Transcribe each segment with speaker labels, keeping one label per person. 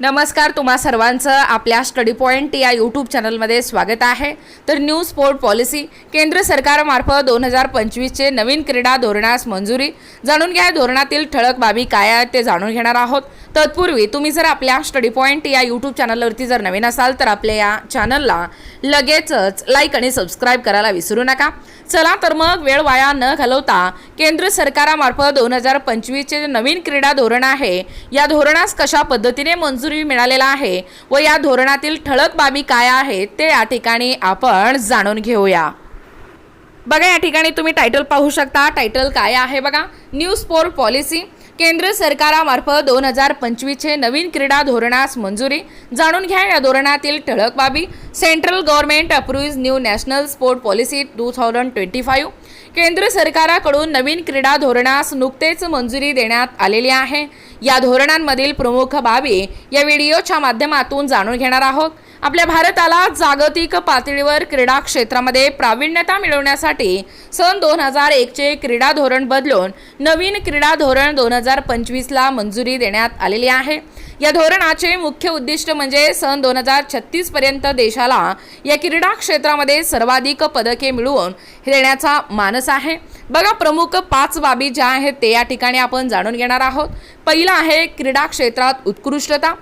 Speaker 1: नमस्कार तुम्हा सर्वांचं आपल्या स्टडी पॉईंट या यूट्यूब चॅनलमध्ये स्वागत आहे. तर न्यू स्पोर्ट पॉलिसी केंद्र सरकारमार्फत दोन हजार पंचवीसचे नवीन क्रीडा धोरणास मंजुरी. जाणून घ्या धोरणातील ठळक बाबी काय आहेत ते जाणून घेणार आहोत. तत्पूर्वी तुम्ही जर आपल्या स्टडी पॉईंट या यूट्यूब चॅनलवरती जर नवीन असाल तर आपल्या या चॅनलला लगेचच लाईक आणि सबस्क्राईब करायला विसरू नका. चला तर मग वेळ वाया न घालवता केंद्र सरकारामार्फत दोन हजार पंचवीसचे नवीन क्रीडा धोरण आहे या धोरणास कशा पद्धतीने मंजुरी मिळालेला आहे व या धोरणातील ठळक बाबी काय आहेत ते या ठिकाणी आपण जाणून घेऊया. बघा या ठिकाणी तुम्ही टायटल पाहू शकता. टायटल काय आहे बघा? न्यू स्पोर्ट पॉलिसी केंद्र सरकारामार्फत दोन हजार पंचवीसचे नवीन क्रीडा धोरणास मंजुरी. जाणून घ्या या धोरणातील ठळक बाबी. Central government approves new national sport policy two thousand twenty five. केंद्र सरकाराकडून नवीन क्रीडा धोरणास नुकतेच मंजुरी देण्यात आलेली आहे. या धोरणांमधील प्रमुख बाबी या व्हिडिओच्या माध्यमातून जाणून घेणार आहोत. आपल्या भारताला जागतिक पातळीवर क्रीडा क्षेत्रामध्ये प्रावीण्यता मिळवण्यासाठी सन दोन हजार एकचे क्रीडा धोरण बदलून नवीन क्रीडा धोरण दोन हजार पंचवीसला मंजुरी देण्यात आलेली आहे. या धोरणाचे मुख्य उद्दिष्ट म्हणजे सन दोन हजार छत्तीसपर्यंत देशाला या क्रीडा क्षेत्रामध्ये सर्वाधिक पदके मिळवून देण्याचा मानस आहे. बघा प्रमुख पाच बाबी ज्या आहेत ते या ठिकाणी आपण जाणून घेणार आहोत. पहिलं आहे क्रीडा क्षेत्रात उत्कृष्टता.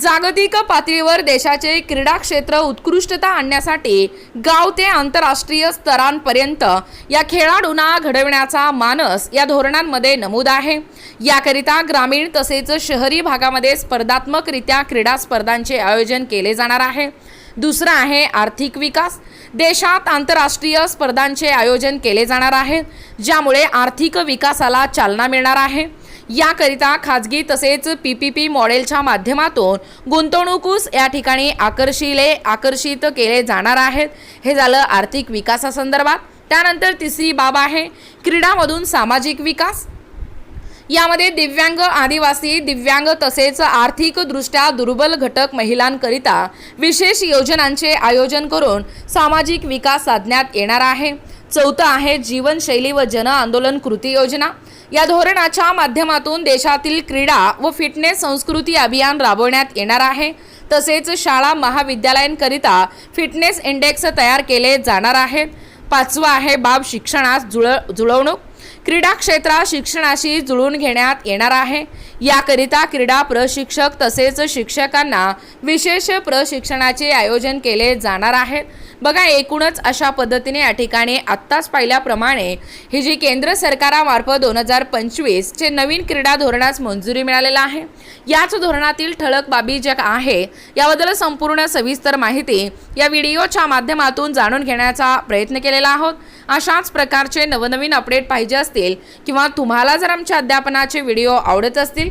Speaker 1: जागतिक पातळीवर देशाचे क्रीडा क्षेत्र उत्कृष्टता आणण्यासाठी गाव ते आंतरराष्ट्रीय स्तरांपर्यंत या खेळाडूंना घडविण्याचा मानस या धोरणांमध्ये नमूद आहे. याकरिता ग्रामीण तसेच शहरी भागामध्ये स्पर्धात्मकरित्या क्रीडा स्पर्धांचे आयोजन केले जाणार आहे. दुसरं आहे आर्थिक विकास. देशात आंतरराष्ट्रीय स्पर्धांचे आयोजन केले जाणार आहे ज्यामुळे आर्थिक विकासाला चालना मिळणार आहे. याकरिता खाजगी तसेच पी पी पी मॉडेलच्या माध्यमातून गुंतवणूकूस या ठिकाणी आकर्षिले आकर्षित केले जाणार आहेत. हे झालं आर्थिक विकासासंदर्भात. त्यानंतर तिसरी बाब आहे क्रीडामधून सामाजिक विकास. यामध्ये दिव्यांग आदिवासी दिव्यांग तसेच आर्थिकदृष्ट्या दुर्बल घटक महिलांकरिता विशेष योजनांचे आयोजन करून सामाजिक विकास साधण्यात येणार आहे. चौथं आहे जीवनशैली व जन आंदोलन कृती योजना. या धोरणाच्या माध्यमातून देशातील क्रीडा व फिटनेस संस्कृती अभियान राबवण्यात येणार आहे. तसेच शाळा महाविद्यालयांकरिता फिटनेस इंडेक्स तयार केले जाणार आहेत पाचवा आहे बाब शिक्षणास जुळ जुळवणूक. क्रीडा क्षेत्रात शिक्षणाशी जुळून घेण्यात येणार आहे. याकरिता क्रीडा प्रशिक्षक तसेच शिक्षकांना विशेष प्रशिक्षणाचे आयोजन केले जाणार आहेत बघा एकूणच अशा पद्धतीने या ठिकाणी आत्ताच पाहिल्याप्रमाणे ही जी केंद्र सरकारामार्फत दोन हजार पंचवीसचे नवीन क्रीडा धोरणास मंजुरी मिळालेला आहे. याच धोरणातील ठळक बाबी ज्या आहे याबद्दल संपूर्ण सविस्तर माहिती या व्हिडिओच्या माध्यमातून जाणून घेण्याचा प्रयत्न केलेला आहोत. अशाच प्रकारचे नवनवीन अपडेट पाहिजे असतील किंवा तुम्हाला जर आमच्या अध्यापनाचे व्हिडिओ आवडत असतील